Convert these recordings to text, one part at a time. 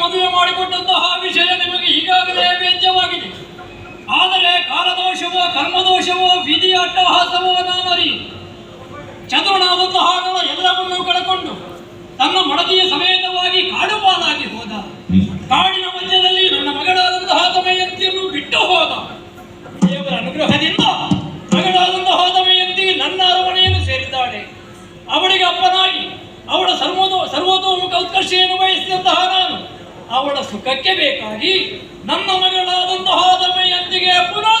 ಮದುವೆ ಮಾಡಿಕೊಟ್ಟಂತಹ ವಿಷಯ ನಿಮಗೆ ಈಗಾಗಲೇ ವ್ಯಂಜವಾಗಿದೆ ಆದರೆ ಕರ್ಮದೋಷವೋ ವಿಧಿ ಅಟ್ಟಹಾಸವೋ ಚತುರನಾದಂತಹ ನಳ ಎಲ್ಲವನ್ನೂ ಕಳಕೊಂಡು ತನ್ನ ಮಡದಿಯ ಸಮೇತವಾಗಿ ಕಾಡು ಪಾಲಾಗಿ ಹೋದ. ಕಾಡಿನ ಮಧ್ಯದಲ್ಲಿ ನನ್ನ ಮಗಳಾದಂತಹ ದಮಯಂತಿಯನ್ನು ಬಿಟ್ಟು ಹೋದ. ದೇವರ ಅನುಗ್ರಹದಿಂದ ಮಗಳಾದಂತಹ ದಮಯಂತಿಗೆ ನನ್ನ ಅರಮನೆಯನ್ನು ಸೇರಿದ್ದಾಳೆ. ಅವಳಿಗೆ ಅಪ್ಪನಾಗಿ ಅವಳ ಸರ್ವತೋ ಸರ್ವತೋಮುಖ ಉತ್ಕರ್ಷೆಯನ್ನು ಬಯಸಿದಂತಹ ನಾನು ಅವಳ ಸುಖಕ್ಕೆ ಬೇಕಾಗಿ ನನ್ನ ಮಗಳಾದಂತಹ ದಮಯಂತಿಗೆ ಪುನಃ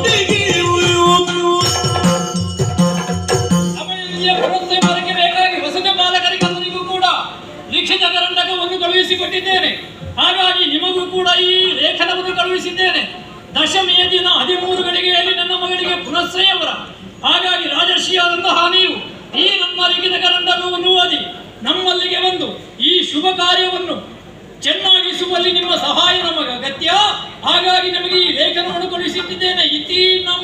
ದಶಮಿಯ ದಿನ ಹದಿಮೂರು ಗಳಿಗೆಯಲ್ಲಿ ನನ್ನ ಮಗಳಿಗೆ ಪುನಶ್ರಯವರ ಹಾಗಾಗಿ ರಾಜರ್ಷಿಯಾದಂತಹ ನೀವು ಈ ನಮ್ಮ ಲಿಖಿತ ಕರಂಡಕವನ್ನು ಓದಿ ನಮ್ಮಲ್ಲಿಗೆ ಬಂದು ಈ ಶುಭ ಕಾರ್ಯವನ್ನು ಚೆನ್ನಾಗಿಸುವಲ್ಲಿ ನಿಮ್ಮ ಸಹಾಯ ನಮಗೆ ಅಗತ್ಯ ಹಾಗಾಗಿ ನಮಗೆ ಈ ಲೇಖನವನ್ನು ಕಳುಹಿಸುತ್ತಿದ್ದೇನೆ ಇತಿ ನಮಸ್ಕಾರ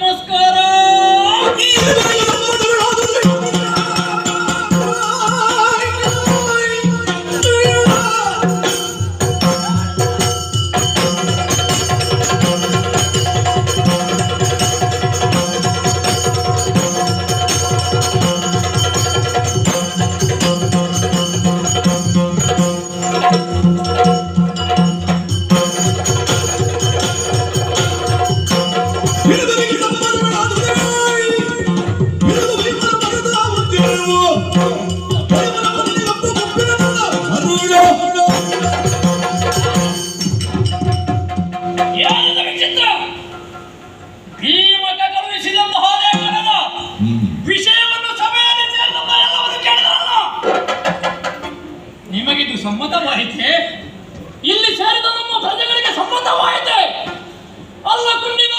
ಸಮ್ಮತವಾಯಿತೆ ಇಲ್ಲಿ ಸೇರಿದ ನಮ್ಮ ಪ್ರಜೆಗಳಿಗೆ ಸಮ್ಮತವಾಯಿತೆ ಅಲ್ಲ ಕುಂಡಿನ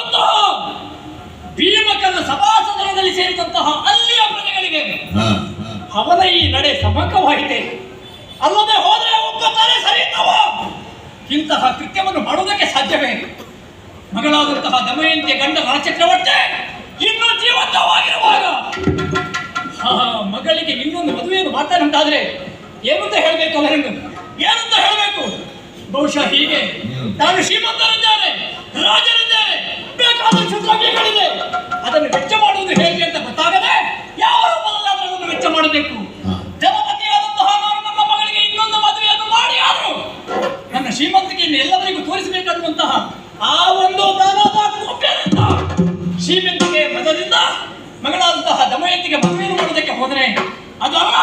ಒಂದು ಭೀಮಕನ ಸಭಾಸದನದಲ್ಲಿ ಸೇರಿದಂತಹ ಅಲ್ಲಿಯ ಪ್ರಜೆಗಳಿಗೆ ಅವನ ಈ ನಡೆ ಸಮಕವಾಯಿತೆ ಅಲ್ಲದೆ ಹೋದರೆ ಒಬ್ಬ ಸರಿ ಇಂತಹ ಕೃತ್ಯವನ್ನು ಮಾಡುವುದಕ್ಕೆ ಸಾಧ್ಯವೇ? ಮಗಳಾದಂತಹ ದಮಯಂತಿಯ ಗಂಡ ರಾಜಚಕ್ರವರ್ತಿ ಇನ್ನೂ ಜೀವಂತವಾಗಿರುವಾಗ ಮಗಳಿಗೆ ಇನ್ನೊಂದು ಮದುವೆಯನ್ನು ಮಾಡ್ತಾನಂತಾದ್ರೆ ಏನಂತ ಹೇಳಬೇಕು ಅವರನ್ನು ಏನಂತ ಹೇಳಬೇಕು? ಬಹುಶಃ ಹೀಗೆ. ನಾನು ಶ್ರೀಮಂತರಿದ್ದಾರೆ ರಾಜರಿದ್ದಾರೆ ಬೇಕಾದಷ್ಟು ದ್ರವ್ಯಗಳಿದೆ ಅದನ್ನು ವೆಚ್ಚ ಮಾಡುವುದು ಹೇಗೆ ಅಂತ ಗೊತ್ತಾಗದೆ ಯಾವ ರೂಪದಲ್ಲಿ ಅದನ್ನು ವೆಚ್ಚ ಮಾಡಬೇಕು? ಜಲಪತಿಯಾದಂತಹ ನಾನು ನಮ್ಮ ಮಗಳಿಗೆ ಇನ್ನೊಂದು ಮದುವೆಯನ್ನು ಮಾಡಿ ಆದರೂ. ನನ್ನ ಶ್ರೀಮಂತಿಕೆಯನ್ನು ಎಲ್ಲರಿಗೂ ತೋರಿಸಬೇಕಾಗುವಂತಹ ಆ ಒಂದು ಶ್ರೀಮಂತಿಕೆ ಮದದಿಂದ ಮಗಳಾದಂತಹ ದಮಯಂತಿಗೆ ಮದುವೆಯನ್ನು ಮಾಡೋದಕ್ಕೆ ಹೋದರೆ ಅದಲ್ಲ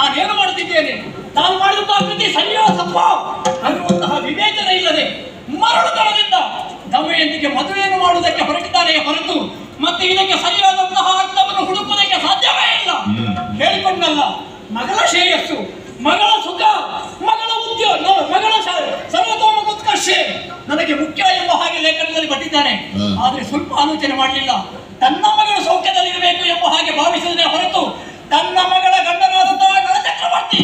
ತಾನೇನು ಮಾಡುತ್ತಿದ್ದೇನೆ? ತಾನು ಮಾಡಿದಂತಹ ಕೃತಿ ಸರಿಯೋ ತಪ್ಪ. ಅನ್ನುವಂತಹ ವಿವೇಚನೆ ಇಲ್ಲದೆ ಮರಳುತನದಿಂದ ದಮಯಂತಿಗೆ ಮದುವೆಯನ್ನು ಮಾಡುವುದಕ್ಕೆ ಹೊರಟಿದ್ದಾನೆ ಹೊರತು ಮತ್ತೆ ಇದಕ್ಕೆ ಸರಿಯಾದಂತಹ ಅರ್ಥವನ್ನು ಹುಡುಕುವುದಕ್ಕೆ ಸಾಧ್ಯವೇ ಇಲ್ಲ. ಹೇಳಿಕೊಂಡಲ್ಲ ಮಗಳ ಶ್ರೇಯಸ್ಸು ಮಗಳ ಸುಖ ಮಗಳ ಉದ್ಯೋಗ ಮಗಳ ಸ- ಸರ್ವತೋಮುಖ ಉತ್ಕರ್ಷೆ ನನಗೆ ಮುಖ್ಯ ಎಂಬ ಹಾಗೆ ಲೇಖನದಲ್ಲಿ ಬಟ್ಟಿದ್ದಾನೆ ಆದ್ರೆ ಸ್ವಲ್ಪ ಆಲೋಚನೆ ಮಾಡಲಿಲ್ಲ. ತನ್ನ ಮಗಳು ಸೌಖ್ಯದಲ್ಲಿರಬೇಕು ಎಂಬ ಹಾಗೆ ಭಾವಿಸಿದರೆ ಹೊರತು ತನ್ನ ಮಗಳ ಗಂಡನಾದಂತಹ ನಳಚಕ್ರವರ್ತಿ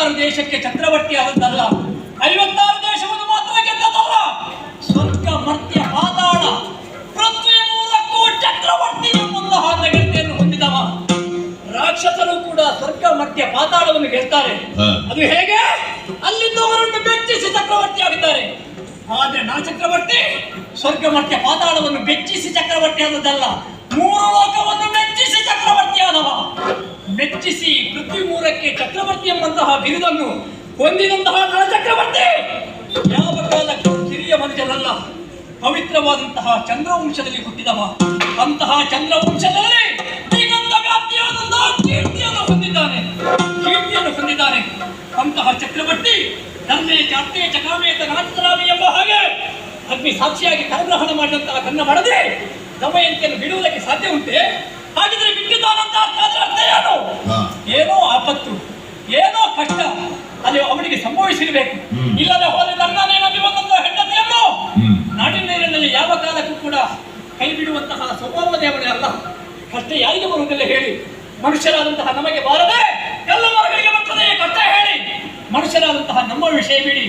ಐವತ್ತಾರು ದೇಶಕ್ಕೆ ಚಕ್ರವರ್ತಿ ಆದದ್ದಲ್ಲ ಐವತ್ತಾರು ದೇಶವನ್ನು ಮಾತ್ರ ಗೆದ್ದದಲ್ಲ ಸ್ವರ್ಗ ಮರ್ತ್ಯ ಪಾತಾಳ ಪೃಥ್ವಿ ಮೂಲಕ್ಕೂ ಚಕ್ರವರ್ತಿ ಎಂಬಂತಹ ನಗರತೆಯನ್ನು ಹೊಂದಿದವ. ರಾಕ್ಷಸರು ಕೂಡ ಸ್ವರ್ಗ ಮರ್ತ್ಯ ಪಾತಾಳವನ್ನು ಗೆಲ್ತಾರೆ. ಅದು ಹೇಗೆ? ಅಲ್ಲಿದ್ದವರನ್ನು ಬೆಚ್ಚಿಸಿ ಚಕ್ರವರ್ತಿ ಆಗಿದ್ದಾರೆ. ಆದ್ರೆ ನಾ ಚಕ್ರವರ್ತಿ ಸ್ವರ್ಗ ಮರ್ತ್ಯ ಪಾತಾಳವನ್ನು ಬೆಚ್ಚಿಸಿ ಚಕ್ರವರ್ತಿ ಆದದ್ದಲ್ಲ. ಮೂರು ಲೋಕವನ್ನು ಮೆಚ್ಚಿಸಿ ಚಕ್ರವರ್ತಿ ಆದವ. ಮೆಚ್ಚಿಸಿ ಪೃಥ್ವಿ ಮೂರಕ್ಕೆ ಚಕ್ರವರ್ತಿ ಎಂಬಂತಹ ಬಿರುದನ್ನು ಹೊಂದಿದಂತಹ ಚಕ್ರವರ್ತಿ! ಯಾವ ಕಾಲಕ್ಕೂ ಕಿರಿಯ ಮನುಷ್ಯರಲ್ಲ ಪವಿತ್ರವಾದಂತಹ ಚಂದ್ರವಂಶದಲ್ಲಿ ಹುಟ್ಟಿದವ. ಅಂತಹ ಚಂದ್ರವಂಶದಲ್ಲಿ ಕೀರ್ತಿಯನ್ನು ಹೊಂದಿದ್ದಾನೆ. ಕೀರ್ತಿಯನ್ನು ಹೊಂದಿದ್ದಾನೆ. ಅಂತಹ ಚಕ್ರವರ್ತಿ ಧರ್ಮೇ ಜಾತ್ರೆ ಚಕಾಮೇತ ನಾಟರಾಮಿ ಎಂಬ ಹಾಗೆ ಅಗ್ನಿ ಸಾಕ್ಷಿಯಾಗಿ ಕರಗ್ರಹಣ ಮಾಡಿದಂತಹ ಕನ್ನ ಮಾಡದೆ ದಮಯಂತಿಯನ್ನು ಬಿಡುವುದಕ್ಕೆ ಸಾಧ್ಯ ಉಂಟೆ? ಹಾಗಿದ್ರೆ ಬಿಟ್ಟಿದ್ದಾನಂತಹ ಅದ್ರ ಅರ್ಥ ಏನು. ಏನೋ ಆಪತ್ತು ಏನೋ ಕಷ್ಟ ಅಲ್ಲಿ ಅವನಿಗೆ ಸಂಭವಿಸಿರಬೇಕು. ಇಲ್ಲದೆ ಹೋದ್ರೆ ನನ್ನ ನಂಬಿ ಬಂದಂತಹ ಹೆಂಡತಿಯನ್ನು ನಾಟಿ ನಾಡಿನ ನೀರಿನಲ್ಲಿ ಯಾವ ಕಾಲಕ್ಕೂ ಕೂಡ ಕೈ ಬಿಡುವಂತಹ ಸ್ವಭಾವ ದೇವನೇ ಅಲ್ಲ. ಕಷ್ಟ ಯಾರಿಗೆ ಬರುವುದಿಲ್ಲ ಹೇಳಿ ಮನುಷ್ಯರಾದಂತಹ ನಮಗೆ ಬಾರದೆ ಎಲ್ಲ ಮರಗಳಿಗೆ ಬರ್ತದೆ ಕಷ್ಟ ಹೇಳಿ. ಮನುಷ್ಯರಾದಂತಹ ನಮ್ಮ ವಿಷಯ ಬಿಡಿ.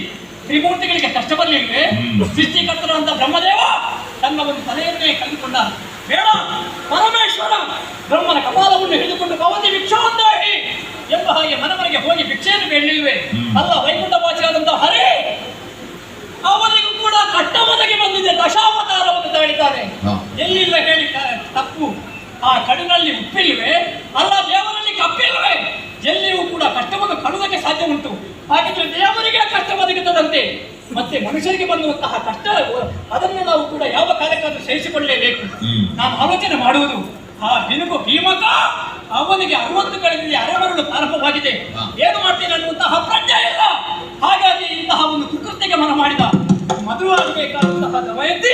ತ್ರಿಮೂರ್ತಿಗಳಿಗೆ ಕಷ್ಟ ಬರಲಿಲ್ವೇ ಸೃಷ್ಟಿಕರ್ತನಾದಂತಹ ಬ್ರಹ್ಮದೇವ ತನ್ನ ಒಂದು ತಲೆಯನ್ನೇ ಕಳೆದುಕೊಂಡ ಬೇಡ ಪರಮೇಶ್ವರ ಬ್ರಹ್ಮನ ಕಪಾಲವನ್ನು ಹಿಡಿದುಕೊಂಡು ಭವತಿ ಭಿಕ್ಷಾಂದಾಹಿ ಎಂಬ ಹಾಗೆ ಮನವರಿಗೆ ಹೋಗಿ ಭಿಕ್ಷೆಯನ್ನು ಬೇಡಲಿಲ್ವೇ? ಅಲ್ಲ ವೈಕುಂಠ ವಾಸಿಯಾದಂತಹ ಹರೇ ಅವನಿಗೂ ಕೂಡ ಕಟ್ಟಮನೆಗೆ ಬಂದಿದೆ ದಶಾವತಾರವನ್ನು ತಾಳಿದ್ದಾನೆ. ಎಲ್ಲಿಲ್ಲ ಹೇಳಿ ತಪ್ಪು. ಆ ಕಡಿನಲ್ಲಿ ಉಪ್ಪಿಲ್ವೇ? ಅಲ್ಲ ದೇವರಲ್ಲಿ ಕಪ್ಪಿಲ್ವೇ? ಎಲ್ಲಿಯೂ ಕೂಡ ಕಷ್ಟವನ್ನು ಕಾಣುವುದಕ್ಕೆ ಸಾಧ್ಯ ಉಂಟು. ಹಾಗಿದ್ರೆ ದೇವರಿಗೆ ಕಷ್ಟ ಬದುಕುತ್ತದಂತೆ ಮತ್ತೆ ಮನುಷ್ಯರಿಗೆ ಬಂದುವಂತಹ ಕಷ್ಟ ಅದನ್ನು ನಾವು ಕೂಡ ಯಾವ ಕಾರ್ಯಕ್ರಮ ಸಹಿಸಿಕೊಳ್ಳಲೇಬೇಕು. ನಾನು ಆಲೋಚನೆ ಮಾಡುವುದು ಆ ಬಿನುಗು ಭೀಮಕ ಅವನಿಗೆ ಅರವತ್ತು ಕಳೆದಲ್ಲಿ ಅರೆಮರಳು ಪ್ರಾರಂಭವಾಗಿದೆ. ಏನು ಮಾಡ್ತೀನಿ ಅನ್ನುವಂತಹ ಪ್ರಜ್ಞೆ ಇಲ್ಲ. ಹಾಗಾಗಿ ಇಂತಹ ಒಂದು ಕುಕೃತಿಗೆ ಮನ ಮಾಡಿದ ಮದುವೆ ಆಗಬೇಕಾದಂತಹ ದಮಯಂತಿ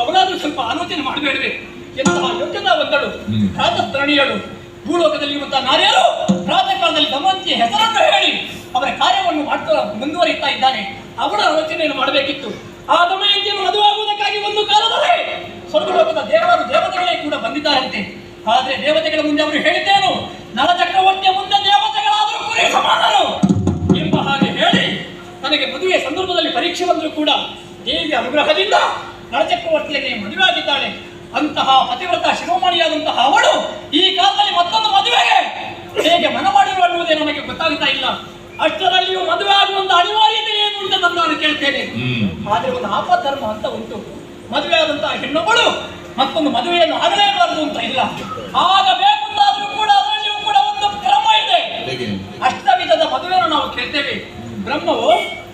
ಅವಳಾದ್ರೂ ಸ್ವಲ್ಪ ಆಲೋಚನೆ ಮಾಡಬೇಡವೆ. ಎಂತಹ ಯೋಚನಾ ಒಂದಳು ಖಾತ ರಾಜಸ್ತರಣೀಯಳು ಭೂಲೋಕದಲ್ಲಿ ಇರುವಂತಹ ನಾರಿಯರು ಪ್ರಾತಃ ಕಾಲದಲ್ಲಿ ದಮಯಂತಿಯ ಹೆಸರನ್ನು ಹೇಳಿ ಅವರ ಕಾರ್ಯವನ್ನು ಮಾಡ್ತಾ ಮುಂದುವರಿತಾ ಇದ್ದಾನೆ ಅವರ ಆಲೋಚನೆಯನ್ನು ಮಾಡಬೇಕಿತ್ತು. ಆ ದಮಯಂತಿಯನ್ನು ಮದುವಾಗುವುದಕ್ಕಾಗಿ ಒಂದು ಕಾಲದಲ್ಲಿ ಸ್ವರ್ಗಲೋಕದ ದೇವರು ದೇವತೆಗಳೇ ಕೂಡ ಬಂದಿದ್ದಾರಂತೆ. ಆದ್ರೆ ದೇವತೆಗಳ ಮುಂದೆ ಅವರು ಹೇಳಿದ್ದೇನು? ನಳ ಚಕ್ರವರ್ತಿಯ ಮುಂದೆ ದೇವತೆಗಳಾದರೂ ಕುರಿ ಸಮಾನರು ಎಂಬ ಹಾಗೆ ಹೇಳಿ ನನಗೆ ಮದುವೆ ಸಂದರ್ಭದಲ್ಲಿ ಪರೀಕ್ಷೆ ಬಂದರೂ ಕೂಡ ದೇವಿಯ ಅನುಗ್ರಹದಿಂದ ನಳಚಕ್ರವರ್ತಿಯನ್ನೇ ಮದುವೆ ಆಗಿದ್ದಾಳೆ ಅಂತಹ ಪತಿವ್ರತ ಶಿರೋಮಣಿಯಾದಂತಹ ಅವಳು ಈ ಕಾಲದಲ್ಲಿ ಮತ್ತೊಂದು ಮದುವೆಗೆ ಹೇಗೆ ಮನ ಮಾಡಿರುವ ಅನ್ನುವುದೇ ನಮಗೆ ಗೊತ್ತಾಗ್ತಾ ಇಲ್ಲ. ಅಷ್ಟರಲ್ಲಿಯೂ ಮದುವೆ ಆಗುವಂತ ಅನಿವಾರ್ಯತೆ ಏನು ಅಂತ ನಾನು ಕೇಳ್ತೇನೆ. ಆದ್ರೆ ಒಂದು ಆಪಧರ್ಮ ಅಂತ ಉಂಟು. ಮದುವೆ ಆದಂತಹ ಹೆಣ್ಣೊಬ್ಬಳು ಮತ್ತೊಂದು ಮದುವೆಯನ್ನು ಆಗಲೇಬಾರದು ಅಂತ ಇಲ್ಲ. ಆಗಬೇಕು ಅಂತಾದ್ರೂ ಕೂಡ ಅದರಲ್ಲಿಯೂ ಕೂಡ ಒಂದು ಕ್ರಮ ಇದೆ. ಅಷ್ಟ ವಿಧದ ಮದುವೆಯನ್ನು ನಾವು ಕೇಳ್ತೇವೆ. ಬ್ರಹ್ಮವು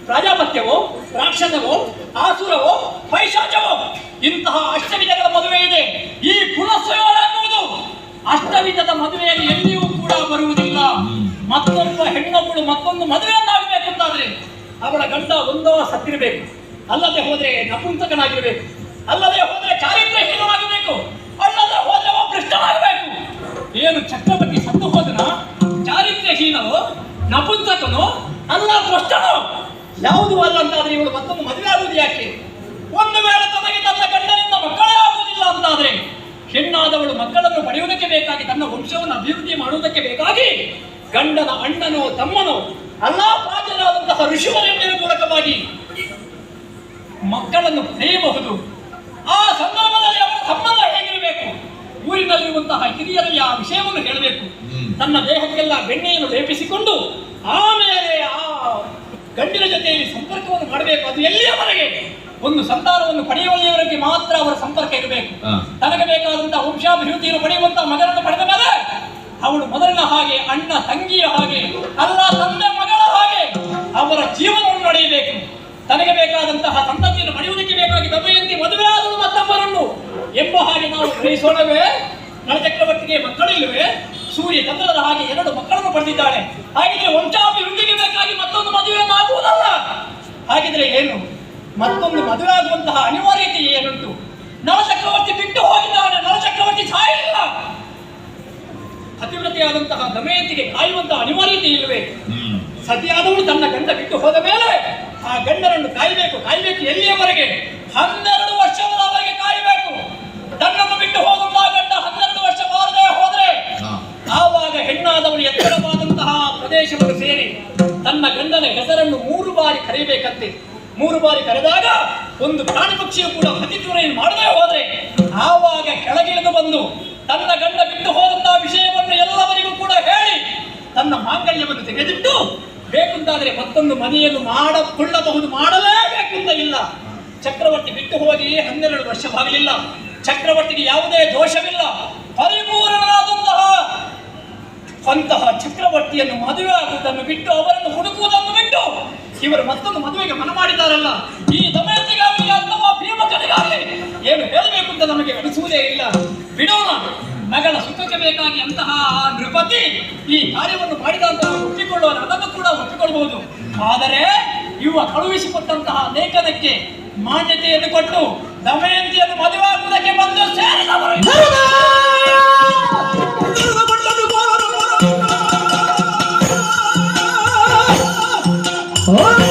ಪ್ರಾಜಾಪತ್ಯವೋ ರಾಕ್ಷಸವೋ ಆಸುರವೋ ಪೈಶಾಚವೋ ಇಂತಹ ಅಷ್ಟವಿಧಗಳ ಮದುವೆ ಇದೆ ಈ ಪುನಃಸಯೋಗ ಅನ್ನುವುದು ಅಷ್ಟವಿಧದ ಮದುವೆಯಲ್ಲಿ ಎಲ್ಲಿಯೂ ಕೂಡ ಬರುವುದಿಲ್ಲ. ಮತ್ತೊಬ್ಬ ಹೆಣ್ಣೊಬ್ಬಳು ಮತ್ತೊಂದು ಮದುವೆಯನ್ನಾಗಬೇಕು ಅಂತಾದ್ರೆ ಅವಳ ಗಂಡ ಒಂದೋ ಸತ್ತಿರಬೇಕು. ಅಲ್ಲದೆ ಹೋದ್ರೆ ನಪುಂಸಕನಾಗಿರಬೇಕು. ಅಲ್ಲದೆ ಹೋದ್ರೆ ಚಾರಿತ್ರ್ಯಹೀನವಾಗಬೇಕು ಅಲ್ಲದೆ ಹೋದ್ರೆ ಭ್ರಷ್ಟನಾಗಬೇಕು ಏನು ಚಕ್ರವರ್ತಿ ಸತ್ತು ಹೋದನ? ಚಾರಿತ್ರ್ಯಹೀನನು, ನಪುಂಸಕನು, ಅಲ್ಲ ದೃಷ್ಟನು ಯಾವುದು ಅಲ್ಲ ಅಂತಾದ್ರೆ ಇವಳು ಮತ್ತೊಂದು ಮದುವೆ ಆಗುವುದು ಯಾಕೆ? ಒಂದು ವೇಳೆ ತನಗೆ ತನ್ನ ಗಂಡನಿಂದ ಮಕ್ಕಳೇ ಆಗುವುದಿಲ್ಲ ಅಂತಾದ್ರೆ ಹೆಣ್ಣಾದವಳು ಮಕ್ಕಳನ್ನು ಪಡೆಯುವುದಕ್ಕೆ ಬೇಕಾಗಿ ತನ್ನ ವಂಶವನ್ನು ಅಭಿವೃದ್ಧಿ ಮಾಡುವುದಕ್ಕೆ ಬೇಕಾಗಿ ಗಂಡನ ಅಣ್ಣನೋ ತಮ್ಮನೋ ಅಲ್ಲಾ ಪ್ರಾಜರಾದಂತಹ ಋಷಿವರೆಣ್ಯರ ಮೂಲಕವಾಗಿ ಮಕ್ಕಳನ್ನು ಪಡೆಯಬಹುದು. ಆ ಸಂದರ್ಭದಲ್ಲಿ ಅವರ ಸಂಬಂಧ ಹೇಗಿರಬೇಕು? ಊರಿನಲ್ಲಿರುವಂತಹ ಹಿರಿಯರಲ್ಲಿ ಆ ವಿಷಯವನ್ನು ಹೇಳಬೇಕು. ತನ್ನ ದೇಹಕ್ಕೆಲ್ಲ ಬೆಣ್ಣೆಯನ್ನು ಲೇಪಿಸಿಕೊಂಡು ಆಮೇಲೆ ಆ ಗಂಡಿನ ಜೊತೆಯಲ್ಲಿ ಸಂಪರ್ಕವನ್ನು ಮಾಡಬೇಕು. ಅದು ಎಲ್ಲಿಯವರೆಗೆ? ಒಂದು ಸಂತಾನವನ್ನು ಪಡೆಯುವಲ್ಲಿಯವರಿಗೆ ಮಾತ್ರ ಅವರ ಸಂಪರ್ಕ ಇರಬೇಕು. ತನಗೆ ಬೇಕಾದಂತಹ ವಂಶಾಭಿವೃದ್ಧಿಯನ್ನು ಪಡೆಯುವಂತಹ ಮಗನನ್ನು ಪಡೆದ ಮೇಲೆ ಅವಳು ಮೊದಲಿನ ಹಾಗೆ ಅಣ್ಣ ತಂಗಿಯ ಹಾಗೆ ಅಲ್ಲ ತಂದೆ ಮಗಳ ಹಾಗೆ ಅವರ ಜೀವನವನ್ನು ನಡೆಯಬೇಕು. ತನಗೆ ಬೇಕಾದಂತಹ ಸಂತತಿಯನ್ನು ಪಡೆಯುವುದಕ್ಕೆ ಬೇಕಾಗಿ ದಮಯಂತಿ ಮದುವೆ ಆದಳು ಮತ್ತೊಬ್ಬರನ್ನು ಎಂಬ ಹಾಗೆ ನಾವು ಗ್ರಹಿಸೋಣವೇ ನಳಚಕ್ರವರ್ತಿಗೆ ಮಕ್ಕಳಿಲ್ಲವೇ ಸೂರ್ಯ ಚಂದ್ರದ ಹಾಗೆ ಎರಡು ಮಕ್ಕಳನ್ನು ಪಡೆದಿದ್ದಾಳೆ. ಹಾಗಿದ್ರೆ ವಂಶಾಭಿವೃದ್ಧಿಗೆ ಬೇಕಾಗಿ ಮತ್ತೊಂದು ಮದುವೆಯನ್ನು ಆಗುವುದಲ್ಲ ಹಾಗಿದ್ರೆ ಏನು? ಮತ್ತೊಂದು ಮದುವೆ ಆಗುವಂತಹ ಅನಿವಾರ್ಯತೆ ಏನುಂಟು ನಳಚಕ್ರವರ್ತಿ ಬಿಟ್ಟು ಹೋಗಿದ್ದಾನೆ ನಳಚಕ್ರವರ್ತಿ ಸಾಯಿಲ್ಲ. ಅತಿವ್ರತೆಯಾದಂತಹ ದಮಯಂತಿಗೆ ಕಾಯುವಂತಹ ಅನಿವಾರ್ಯತೆ ಇಲ್ಲವೇ? ಸತಿಯಾದವನು ಸತಿಯಾದವಳು ತನ್ನ ಗಂಡ ಬಿಟ್ಟು ಹೋದ ಮೇಲೆ ಆ ಗಂಡನನ್ನು ಕಾಯಬೇಕು ಕಾಯಬೇಕು ಎಲ್ಲಿಯವರೆಗೆ? ಹನ್ನೆರಡು ವರ್ಷದವರೆಗೆ ಕಾಯಬೇಕು. ತನ್ನನ್ನು ಬಿಟ್ಟು ಹೋಗುವ ಗಂಡ ಹನ್ನೆರಡು ವರ್ಷ ಬಾರದೆ ಹೋದ್ರೆ. ಆವಾಗ ಹೆಣ್ಣಾದವಳು ಎತ್ತರವಾದಂತಹ ಪ್ರದೇಶವನ್ನು ಸೇರಿ ತನ್ನ ಗಂಡನ ಹೆಸರನ್ನು ಮೂರು ಬಾರಿ ಕರೆಯಬೇಕಂತೆ ಮೂರು ಬಾರಿ ಕರೆದಾಗ ಒಂದು ಪ್ರಾಣಿ ಪಕ್ಷಿಯು ಕೂಡ ಪ್ರತಿಕ್ರಿಯೆಯನ್ನು ಮಾಡದೇ ಹೋದರೆ ಆವಾಗ ಕೆಳಗಿಳಿದು ಬಂದು ತನ್ನ ಗಂಡ ಬಿಟ್ಟು ಹೋದಂತಹ ವಿಷಯವನ್ನು ಎಲ್ಲವರಿಗೂ ಕೂಡ ಹೇಳಿ ತನ್ನ ಮಾಂಗಲ್ಯವನ್ನು ತೆಗೆದಿಟ್ಟು ಬೇಕುಂತಾದರೆ ಮತ್ತೊಂದು ಮನೆಯನ್ನು ಮಾಡಕೊಳ್ಳಬಹುದು ಮಾಡಲೇಬೇಕು ಅಂತ ಇಲ್ಲ. ಚಕ್ರವರ್ತಿ ಬಿಟ್ಟು ಹೋಗಿ ಹನ್ನೆರಡು ವರ್ಷವಾಗಲಿಲ್ಲ. ಚಕ್ರವರ್ತಿಗೆ ಯಾವುದೇ ದೋಷವಿಲ್ಲ. ಪರಿಪೂರ್ಣನಾದಂತಹ ಅಂತಹ ಚಕ್ರವರ್ತಿಯನ್ನು ಮದುವೆ ಆಗುವುದನ್ನು ಬಿಟ್ಟು ಅವರನ್ನು ಹುಡುಕುವುದನ್ನು ಬಿಟ್ಟು ಇವರು ಮತ್ತೊಂದು ಮದುವೆಗೆ ಮನ ಮಾಡಿದಾರಲ್ಲ ಈ ದಮಯಂತಿಗಾಗಲಿ ಅಥವಾ ಪ್ರೇಮಕನಿಗಾಗಲಿ ಏನು ಹೇಳಬೇಕು ಅಂತ ನಮಗೆ ಅನಿಸುವುದೇ ಇಲ್ಲ. ಬಿಡೋಣ, ಮಗಳ ಸುಖಕ್ಕೆ ಬೇಕಾಗಿ ಅಂತಹ ನೃಪತಿ ಈ ಕಾರ್ಯವನ್ನು ಮಾಡಿದಂತಹ ಒಪ್ಪಿಕೊಳ್ಳುವ ಅದನ್ನು ಕೂಡ ಒಪ್ಪಿಕೊಳ್ಳಬಹುದು ಆದರೆ ಇವ ಕಳುಹಿಸಿಕೊಟ್ಟಂತಹ ಲೇಖನಕ್ಕೆ ಮಾನ್ಯತೆಯನ್ನು ಕೊಟ್ಟು ದಮಯಂತಿಯನ್ನು ಮದುವೆ ಆಗುವುದಕ್ಕೆ ಬಂದು ಸೇರಿದವರು Oh!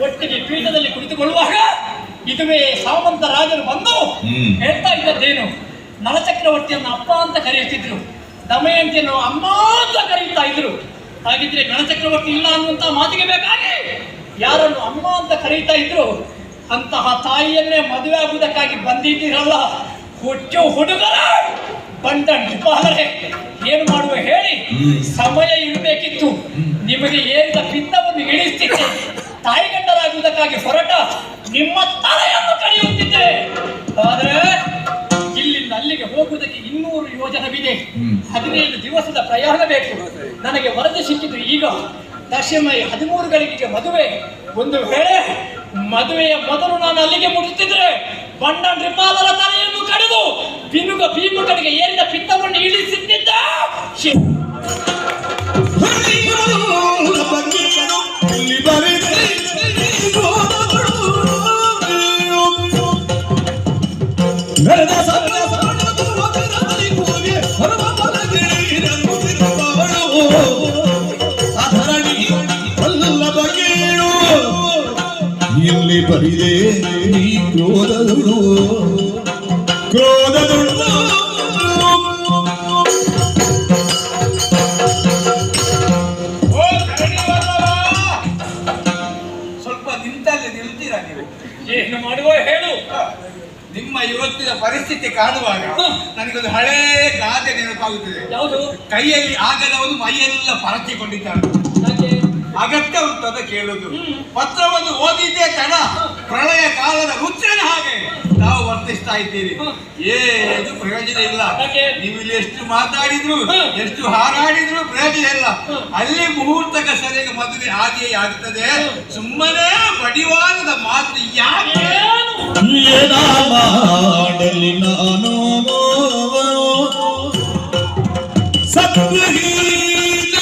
ಒಟ್ಟಿಗೆ ಪೀಠದಲ್ಲಿ ಕುಳಿತುಕೊಳ್ಳುವಾಗ ಇದುವೇ ಸಾಮಂತ ರಾಜರು ಬಂದು. ಹೇಳ್ತಾ ಇದ್ದದ್ದೇನು? ನಳಚಕ್ರವರ್ತಿಯನ್ನು ಅಪ್ಪ ಅಂತ ಕರೆಯುತ್ತಿದ್ರು. ದಮಯಂತಿಯನ್ನು ಅಮ್ಮ ಅಂತ ಕರೆಯುತ್ತಾ ಇದ್ರು. ಹಾಗಿದ್ರೆ ನಳಚಕ್ರವರ್ತಿ ಇಲ್ಲ ಅನ್ನುವಂತ ಮಾತಿಗೆ ಬೇಕಾಗಿ ಯಾರನ್ನು ಅಮ್ಮ ಅಂತ ಕರೀತಾ ಇದ್ರು? ಅಂತಹ ತಾಯಿಯನ್ನೇ ಮದುವೆ ಆಗುವುದಕ್ಕಾಗಿ ಬಂದಿದ್ದೀರಲ್ಲ? ಹುಚ್ಚು ಹುಡುಗರ ಬಂದ ಏನು ಮಾಡುವ ಹೇಳಿ? ಸಮಯ ಇರಬೇಕಿತ್ತು. ನಿಮಗೆ ಏರಿದ ಪಿತ್ತವನ್ನು ಇಳಿಸ್ತಿದ್ದೆ. ತಾಯಿ ಗಂಡರಾಗುವುದಕ್ಕಾಗಿ ಹೊರಟ ನಿಮ್ಮ ತಲೆಯನ್ನು ಕರೆಯುತ್ತಿದ್ದೆ ಆದರೆ ಇಲ್ಲಿಂದ ಅಲ್ಲಿಗೆ ಹೋಗುವುದಕ್ಕೆ ಇನ್ನೂರು ಯೋಜನವಿದೆ. ಹದಿನೈದು ದಿವಸದ ಪ್ರಯಾಣ ಬೇಕು. ನನಗೆ ವರದಿ ಸಿಕ್ಕಿದ್ದು ಈಗ ದಶಮಿ ಹದಿಮೂರು ಗಳಿಗೆ ಮದುವೆ. ಒಂದು ವೇಳೆ ಮದುವೆಯ ಮೊದಲು ನಾನು ಅಲ್ಲಿಗೆ ಮುಟ್ಟುತ್ತಿದ್ರೆ ಬಣ್ಣ ನಿರ್ಮಾಲರ ತಲೆಯನ್ನು ಕಡಿದು ಬಿನುಗ ಭೀಮಕನಿಗೆ ಏರಿದ ಪಿತ್ತವನ್ನು ಇಳಿಸುತ್ತಿದ್ದ ಇಲ್ಲಿ ಬರಿದೆ ನೀ ಕ್ರೋಧದುಡು ಕ್ರೋಧದುಳು. ಕಾಣುವಾಗ. ನನಗೊಂದು ಹಳೇ ಗಾದೆ ನೆನಪಾಗುತ್ತದೆ. ಕೈಯಲ್ಲಿ ಆಗದವನು ಮೈಯೆಲ್ಲ ಪರಚಿಕೊಂಡಿದ್ದಾನೆ ಅಗತ್ಯ ಉಂಟದ ಕೇಳುದು. ಪತ್ರವನ್ನು ಓದಿದ್ದೇ ತಡ ಪ್ರಳಯ ಕಾಲದ ರುಚಿನ ಹಾಗೆ ನಾವು ವರ್ತಿಸ್ತಾ ಇದ್ದೀರಿ. ಏನು ಪ್ರಯೋಜನ ಇಲ್ಲ? ನೀವು ಇಲ್ಲಿ ಎಷ್ಟು ಮಾತಾಡಿದ್ರು ಎಷ್ಟು ಹಾರಾಡಿದ್ರು ಪ್ರಯೋಜನ ಇಲ್ಲ. ಅಲ್ಲಿ ಮುಹೂರ್ತಕ ಸರಿಯಾಗಿ ಮದುವೆ ಹಾಗೆಯೇ ಆಗ್ತದೆ. ಸುಮ್ಮನೆ ಬಡಿವಾರದ ಮಾತು ಯಾಕೆ? ಏನು ಮಾಡಲಿ ನಾನು ಸಪ್ತಹೀನ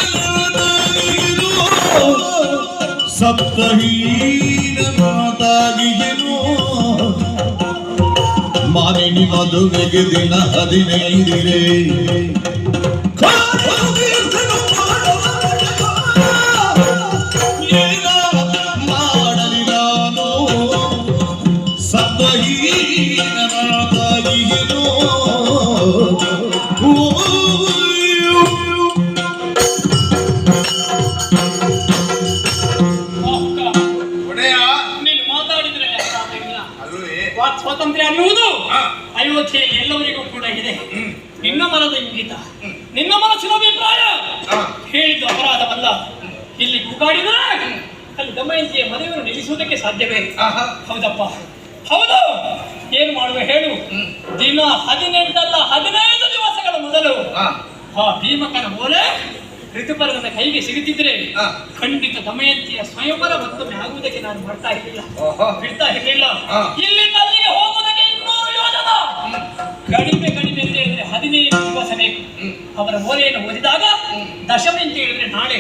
ಸಪ್ತಹೀನ ಮಾತಾಗಿಯೇನು ಮಾನಿನಿ ಮದುವೆಗೆ ದಿನ ಹದಿನೈದಿರೆ. ಸ್ವಾತಂತ್ರ್ಯ ಅನ್ನುವುದು ಅಯೋಧ್ಯೆ ಅಯೋಧ್ಯೆಯಲ್ಲಿ ಎಲ್ಲವರಿಗೂ ಕೂಡ ಇದೆ. ನಿನ್ನ ಮನದ ಇಂಗಿತ. ನಿನ್ನ ಮನಸ್ಸಿನ ಅಭಿಪ್ರಾಯ. ಹೇಳಿದ್ದು ಅಪರಾಧವಲ್ಲ. ಇಲ್ಲಿ ಕೂಗಾಡಿದ್ರೆ ಅಲ್ಲಿ ದಮಯಂತಿಯ ಮದುವೆಯನ್ನು ನಿಲ್ಲಿಸುವುದಕ್ಕೆ ಸಾಧ್ಯವೇ? ಹೌದಪ್ಪ. ಹೌದು. ಏನು ಮಾಡುವ ಹೇಳು. ದಿನ ಹದಿನೆಂಟಲ್ಲ ಹದಿನೈದು ದಿವಸಗಳ ಮೊದಲು. ಆ ಭೀಮಕನ ಓಲೆ ಋತುಪರ್ಣದ ಕೈಗೆ ಸಿಗುತ್ತಿದ್ರೆ ಖಂಡಿತ ದಮಯಂತಿಯ ಸ್ವಯಂವರ ಮತ್ತೊಮ್ಮೆ ಆಗುವುದಕ್ಕೆ ನಾನು ಮಾಡ್ತಾ ಇರಲಿಲ್ಲ. ಬಿಡ್ತಾ ಇರಲಿಲ್ಲ. ಇಲ್ಲಿಂದ ಅಲ್ಲಿಗೆ ಹೋಗುವುದಕ್ಕೆ ಇನ್ನೂರು ಯೋಜನ ಕಡಿಮೆ ಕಡಿಮೆ ಅಂತ ಹೇಳಿದ್ರೆ ಹದಿನೈದು ದಿವಸ ಬೇಕು ಅವರ ಓಲೆಯನ್ನು ಓದಿದಾಗ ದಶಮಿ ಅಂತ ಹೇಳಿದ್ರೆ ನಾಳೆ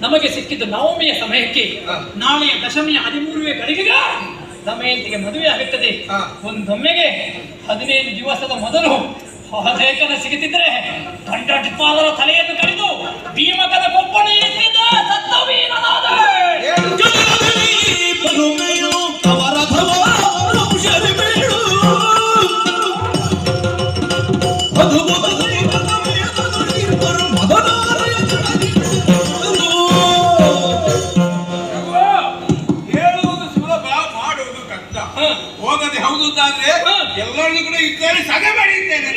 ನಮಗೆ ಸಿಕ್ಕಿದ್ದು ನವಮಿಯ ಸಮಯಕ್ಕೆ. ನಾಳೆಯ ದಶಮಿಯ ಹದಿಮೂರನೇ ಗಳಿಗೆಗ ದಮಯಂತಿಗೆ ಮದುವೆ ಆಗುತ್ತದೆ. ಒಂದೊಮ್ಮೆಗೆ ಹದಿನೈದು ದಿವಸದ ಮೊದಲು ಲೇಖನ ಸಿಗುತ್ತಿದ್ರೆ ದಂಡ ತಲೆಯನ್ನು ಕಡಿದು ಎಲ್ಲರನ್ನು ಸಗ ಮಾಡಿದ್ದೇನೆ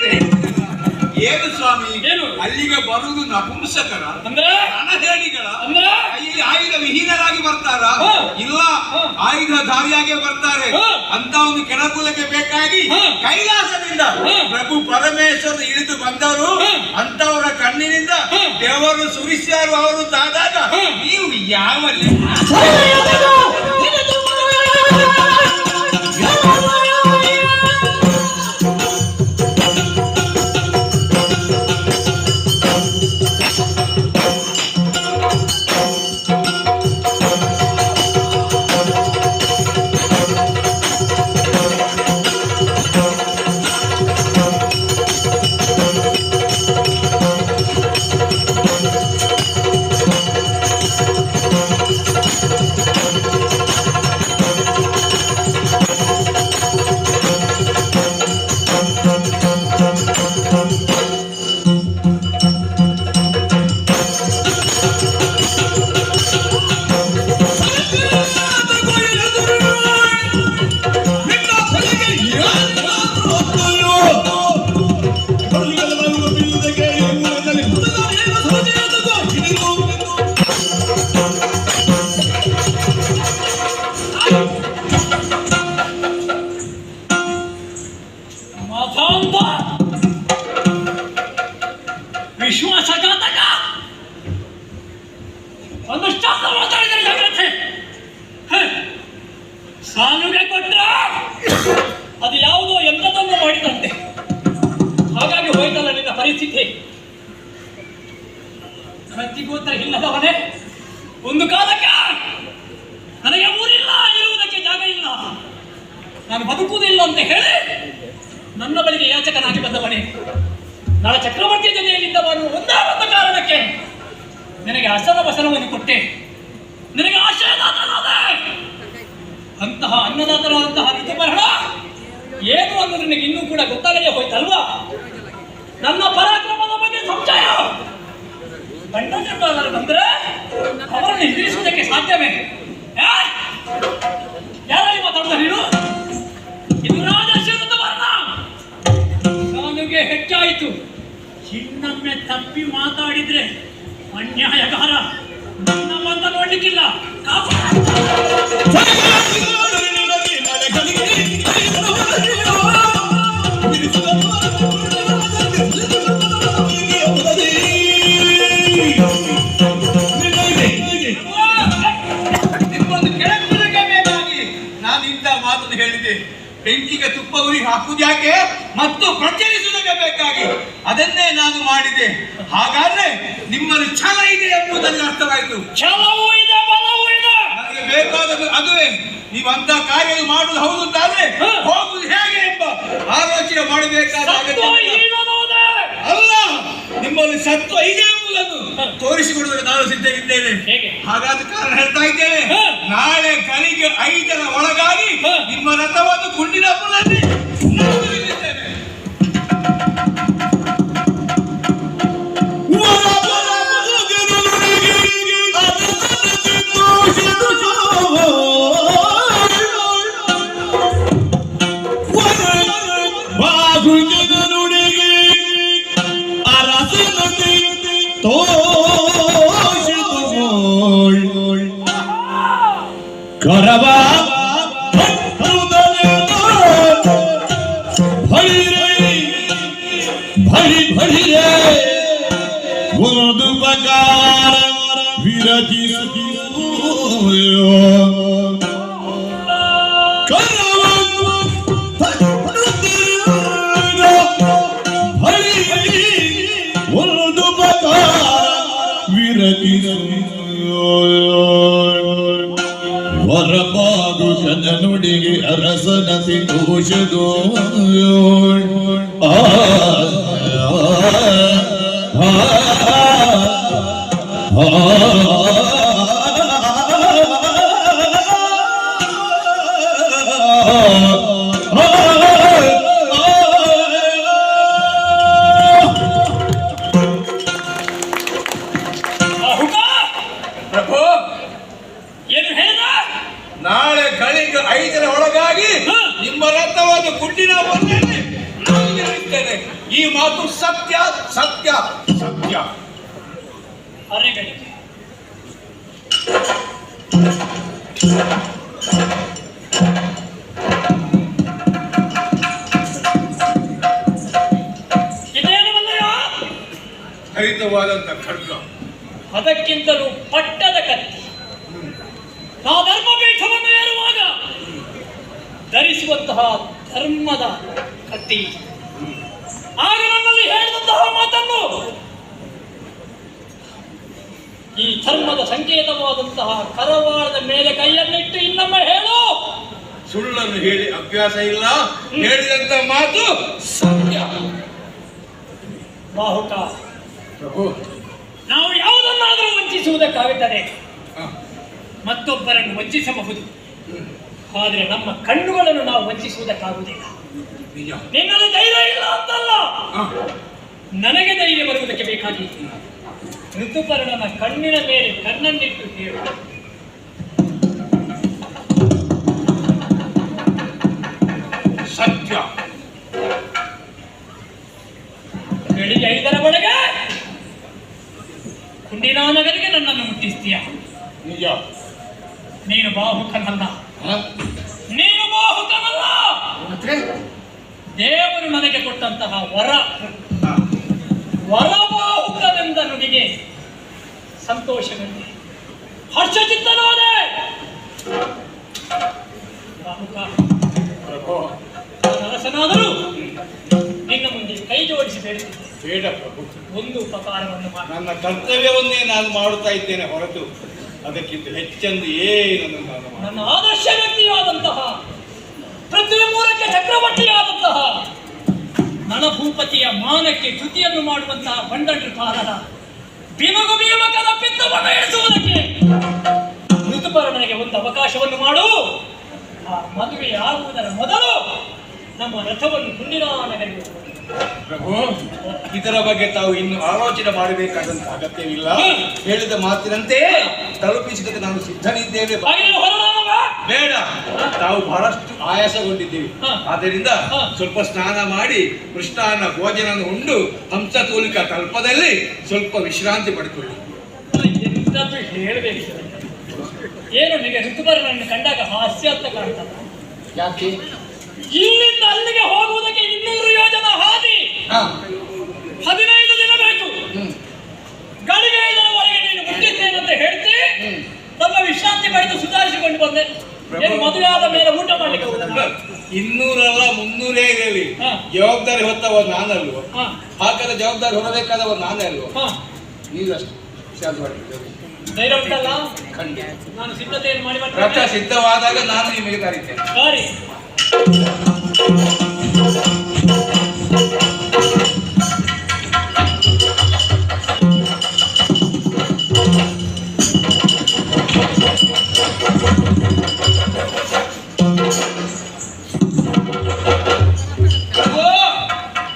ಏನು ಸ್ವಾಮಿ? ಏನು? ಅಲ್ಲಿಗೆ ಬರುವುದು ನಪುಂಸಕರ ಅಂದ್ರೆ? ರಣಹೇಡಿಗಳ ಅಂದ್ರೆ? ಕೈಯಲ್ಲಿ ಆಯುಧ ವಿಹೀನರಾಗಿ ಬರ್ತಾರ? ಇಲ್ಲ ಆಯುಧ ಆಯುಧಧಾರಿಯಾಗಿ ಬರ್ತಾರೆ. ಅಂತ ಒಂದು ಕೆಳಕುಲಕ್ಕೆ ಬೇಕಾಗಿ ಕೈಲಾಸದಿಂದ. ಪ್ರಭು ಪರಮೇಶ್ವರ ಇಳಿದು ಬಂದವರು. ಅಂತವರ ಕಣ್ಣಿನಿಂದ. ದೇವರು ಸುರಿಸ್ಯಾರು ಅವರು ತಾದಾಗ ನೀವು ಯಾವ ನನ್ನ ಬಳಿಗೆ ಯಾಚಕನಾಗಿ ಬಂದವನೇ. ನಾಳೆ ಚಕ್ರವರ್ತಿಯ ಜೊತೆಯಲ್ಲಿದ್ದವನು ಒಂದೇ ಒಂದು ಕಾರಣಕ್ಕೆ ನಿನಗೆ ಅಸಲ ವಸನವನ್ನು ಕೊಟ್ಟೆ. ನಿನಗೆ ಆಶಯದಾತನಾದ. ಅಂತಹ ಅನ್ನದಾತನಾದಂತಹ ಋತುಪರ್ಣ ಏನು ಅನ್ನೋದು ನಿನಗೆ ಇನ್ನೂ ಕೂಡ ಗೊತ್ತಾಗದೆ ಹೋಯ್ತಲ್ವಾ? ನನ್ನ ಪರಾಕ್ರಮದ ಬಗ್ಗೆ ಸಂಶಯ. ಗಂಡನ ಬಂದ್ರೆ ಅವರನ್ನು ಎದುರಿಸುವುದಕ್ಕೆ ಸಾಧ್ಯವೇ? ಯಾರಲ್ಲಿ ಮಾತಾಡ್ತಾ ತಪ್ಪಿ ಮಾತಾಡಿದ್ರೆ ಅನ್ಯಾಯಗಾರ. ನನ್ನ ಬಂದ ನೋಡ್ಲಿಕ್ಕಿಲ್ಲ ಹೇಳಿದೆ. ಬೆಂಕಿಗೆ ತುಪ್ಪ ಉರಿ ಹಾಕುವುದು ಯಾಕೆ ಮತ್ತು ಪ್ರಚರಿಸುವುದಕ್ಕೆ ಬೇಕಾಗಿ ಅದನ್ನೇ ನಾನು ಮಾಡಿದೆ ಹಾಗಾದ್ರೆ ನಿಮ್ಮಲ್ಲಿ ಛಲ ಇದೆ ಎಂಬುದನ್ನು ಅರ್ಥವಾಯಿತು ಛಲವೂ ಇದೆ ಬಲವೂ ಇದೆ ನನಗೆ ಬೇಕಾದದ್ದು ಅದುವೇ ಅಂತ ಕಾರ್ಯ ಮಾಡುದು ಹೌದು ಅಂತಾದ್ರೆ. ಹೋಗುದು ಹೇಗೆ ಎಂಬ ಆಲೋಚನೆ ಮಾಡಬೇಕಾದ. ಅಲ್ಲ ನಿಮ್ಮಲ್ಲಿ ಸತ್ವ ಇದೆ ಎಂಬುದನ್ನು. ತೋರಿಸಿಕೊಡುವುದಕ್ಕೆ ನಾನು ಸಿದ್ಧವಿದ್ದೇನೆ ಹೇಗೆ? ಹಾಗಾದ ಕಾರಣ ಹೇಳ್ತಾ ಇದ್ದೇನೆ. ನಾಳೆ ಕಲಿಗೆ ಐದರ ಒಳಗಾಗಿ ನಿಮ್ಮ ರಥವನ್ನು ಕುಂಡಿನಪುರದಲ್ಲಿ Oh, الرسنة توجدون. آه. ಹರಿತವಾದಂತ ಖಡ್ಗ. ಅದಕ್ಕಿಂತಲೂ ಪಟ್ಟದ ಕತ್ತಿ. ನಾ ಧರ್ಮಪೀಠವನ್ನು ಏರುವಾಗ ಧರಿಸುವಂತಹ ಧರ್ಮದ ಕತ್ತಿ. ಆಗ ನಮ್ಮಲ್ಲಿ ಹೇಳಿದಂತಹ ಮಾತನ್ನು ಈ ಧರ್ಮದ ಸಂಕೇತವಾದಂತಹ ಕರವಾಳದ ಮೇಲೆ ಕೈಯನ್ನಿಟ್ಟು ಇನ್ನೊಮ್ಮೆ ಹೇಳು. ಸುಳ್ಳನ್ನು ಹೇಳಿ ಅಭ್ಯಾಸ ಇಲ್ಲ. ಹೇಳಿದಂತ ಮಾತು ಸತ್ಯ. ಬಾಹುಕ ಪ್ರಭು. ನಾವು ಯಾವುದನ್ನಾದರೂ ವಂಚಿಸುವುದಕ್ಕಾಗುತ್ತದೆ. ಮತ್ತೊಬ್ಬರನ್ನು ವಂಚಿಸಬಹುದು. ಆದರೆ ನಮ್ಮ ಕಣ್ಣುಗಳನ್ನು ನಾವು ವಂಚಿಸುವುದಕ್ಕಾಗುವುದಿಲ್ಲ ನಿನ್ನಲ್ಲಿ ಧೈರ್ಯ ಇಲ್ಲ ಅಂತಲ್ಲ. ನನಗೆ ಧೈರ್ಯ ಬರುವುದಕ್ಕೆ ಬೇಕಾಗಿ. ಋತುಪರ್ಣನ ಕಣ್ಣಿನ ಮೇಲೆ ಕಣ್ಣನ್ನಿಟ್ಟು ಹೇಳು. ಸತ್ಯ. ಕುಂಡಿನಾನಗರಿಗೆ ನನ್ನನ್ನು ಮುಟ್ಟಿಸ್ತೀಯ? ನಿಜ. ನೀನು ಬಾಹುಕನಲ್ಲ? ನೀನು ಬಾಹುಕನಲ್ಲ. ದೇವರು ನನಗೆ ಕೊಟ್ಟಂತಹ ವರ. ವರಬಾಹುಕನೆಂದ ನನಗೆ ಸಂತೋಷವಿದೆ. ಹರ್ಷಚಿತ್ತನಾದೆ. ಬಾಹುಕ. ಅರಸನಾದರೂ ನಿನ್ನ ಮುಂದೆ ಕೈ ಜೋಡಿಸಿ ಬೇಡುತ್ತಿದ್ದೆ ಬೇಡ ಪ್ರಭು. ಒಂದು ಉಪಕಾರವನ್ನು ಮಾಡಿ. ನನ್ನ ಕರ್ತವ್ಯವನ್ನೇ ನಾನು ಮಾಡುತ್ತಾ ಇದ್ದೇನೆ ಹೊರತು ಅದಕ್ಕಿಂತ ಹೆಚ್ಚೆಂದು ಏನನ್ನು ನಾನು ಮಾಡ ನನ್ನ ಆದರ್ಶ ವ್ಯಕ್ತಿಯಾದಂತಹ ಪೃಥ್ವಿ ಮೂಲಕ್ಕೆ ಚಕ್ರವರ್ತಿಯಾದಂತಹ ನಳಭೂಪತಿಯ ಮಾನಕ್ಕೆ ಚ್ಯುತಿಯನ್ನು ಮಾಡುವಂತಹ ಬಂಡಂಡ್ರ ಕಾಲದ ಬಿಮಗು ಬಿಮಕದ ಪಿತ್ತವನ್ನು ಇಳಿಸುವುದಕ್ಕೆ ಋತುಪರ್ಣನಿಗೆ ಒಂದು ಅವಕಾಶವನ್ನು ಮಾಡು. ಆ ಮದುವೆ ಆಗುವುದರ ಮೊದಲು ನಮ್ಮ ರಥವನ್ನು ಗುಂಡಿನ ನಗರಿಗೆ. ಪ್ರಭು ಇದರ ಬಗ್ಗೆ ತಾವು ಇನ್ನು ಆಲೋಚನೆ ಮಾಡಬೇಕಾದಂತ ಅಗತ್ಯವಿಲ್ಲ. ಹೇಳಿದ ಮಾತಿನಂತೆ ತಲುಪಿಸಿದಕ್ಕೆ ನಾನು ಸಿದ್ಧನಿದ್ದೇವೆ? ಬೇಡ. ತಾವು ಬಹಳಷ್ಟು ಆಯಾಸಗೊಂಡಿದ್ದೀವಿ. ಆದ್ದರಿಂದ. ಸ್ವಲ್ಪ ಸ್ನಾನ ಮಾಡಿ ಕೃಷ್ಣನ ಭೋಜನ ಉಂಡು ಹಂಸ ತೂಲಿಕ ಕಲ್ಪದಲ್ಲಿ ಸ್ವಲ್ಪ ವಿಶ್ರಾಂತಿ ಪಡ್ಕೊಳ್ಳಿ. ಹೇಳಬೇಕು ಹೇಳ್ಬೇಕು. ಏನು ನಿಮಗೆ ಋತುಪರ್ಣನ್ನು ಕಂಡಾಗ ಹಾಸ್ಯ ಅಂತ ಕಾಣ್ತಾರೆ ಯಾಕೆ? ಇಲ್ಲಿಂದ ಅಲ್ಲಿಗೆ ಹೋಗುವುದಕ್ಕೆ ಇನ್ನೂರು ಯೋಜನ ಹದಿನೈದು ದಿನ ಬೇಕು. ಗಳಿಗೆ ಐದರವರೆಗೆ ನೀನು ಮುಟ್ಟಿಸ್ತೇನೆ ಅಂತ ಹೇಳ್ತಿ ತಮ್ಮ ವಿಶ್ರಾಂತಿ ಪಡೆದು ಸುಧಾರಿಸಿಕೊಂಡು ಬಂದೆ. ಏನು ಮದುವೆ ಆದ ಮೇಲೆ ಊಟ ಮಾಡ್ಲಿಕ್ಕೆ ಇನ್ನೂರಲ್ಲ ಮುನ್ನೂರೇ ಇರಲಿ. ಹ. ಜವಾಬ್ದಾರಿ ಹೊತ್ತವ ನಾನಲ್ವ? ಹಾ. ಹಾಗಾದ ಜವಾಬ್ದಾರಿ ಹೊರಬೇಕಾದವ ನಾನೇ ಅಲ್ವ ಹಾ ನೀವಷ್ಟು ವಿಶ್ರಾಂತಿ ಮಾಡಿದ್ದೇವೆ ನಾನು ಸಿದ್ಧತೆಯನ್ನು ಮಾಡಿ ರಥ ಸಿದ್ಧವಾದಾಗ ನಾನು ನಿಮಗೆ ಕರೀತೇನೆ.